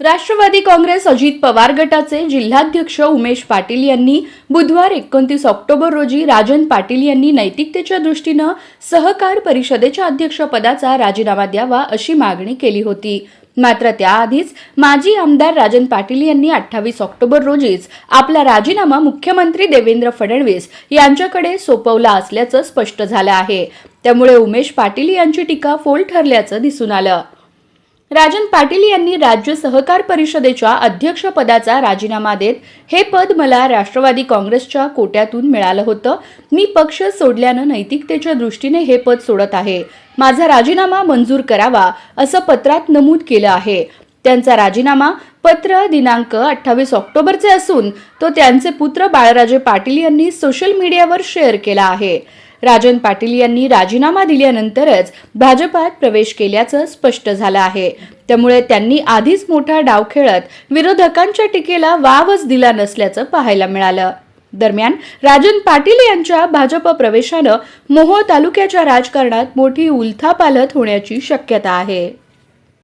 राष्ट्रवादी काँग्रेस अजित पवार गटाचे जिल्हाध्यक्ष उमेश पाटील यांनी बुधवार एकोणतीस ऑक्टोबर रोजी राजन पाटील यांनी नैतिकतेच्या दृष्टीनं सहकार परिषदेच्या अध्यक्षपदाचा राजीनामा द्यावा अशी मागणी केली होती. मात्र त्याआधीच माजी आमदार राजन पाटील यांनी अठ्ठावीस ऑक्टोबर रोजीच आपला राजीनामा मुख्यमंत्री देवेंद्र फडणवीस यांच्याकडे सोपवला असल्याचं स्पष्ट झालं आहे. त्यामुळे उमेश पाटील यांची टीका फोल ठरल्याचं दिसून आलं. राजन पाटील यांनी राज्य सहकार परिषदेच्या अध्यक्षपदाचा राजीनामा देत हे पद मला राष्ट्रवादी काँग्रेसच्या कोट्यातून मिळालं होतं. मी पक्ष सोडल्यानं नैतिकतेच्या दृष्टीने हे पद सोडत आहे. माझा राजीनामा मंजूर करावा असं पत्रात नमूद केलं आहे. त्यांचा राजीनामा पत्र दिनांक अठ्ठावीस ऑक्टोबरचे असून तो त्यांचे पुत्र बाळराजे पाटील यांनी सोशल मीडियावर शेअर केला आहे. राजन पाटील यांनी राजीनामा दिल्यानंतरच भाजपात प्रवेश केल्याचं स्पष्ट झालं आहे. त्यामुळे त्यांनी आधीच मोठा डाव खेळत विरोधकांच्या टीकेला वावच दिला नसल्याचं पाहायला मिळालं. दरम्यान राजन पाटील यांच्या भाजप प्रवेशानं मोहोळ तालुक्याच्या राजकारणात मोठी उलथापालथ होण्याची शक्यता आहे.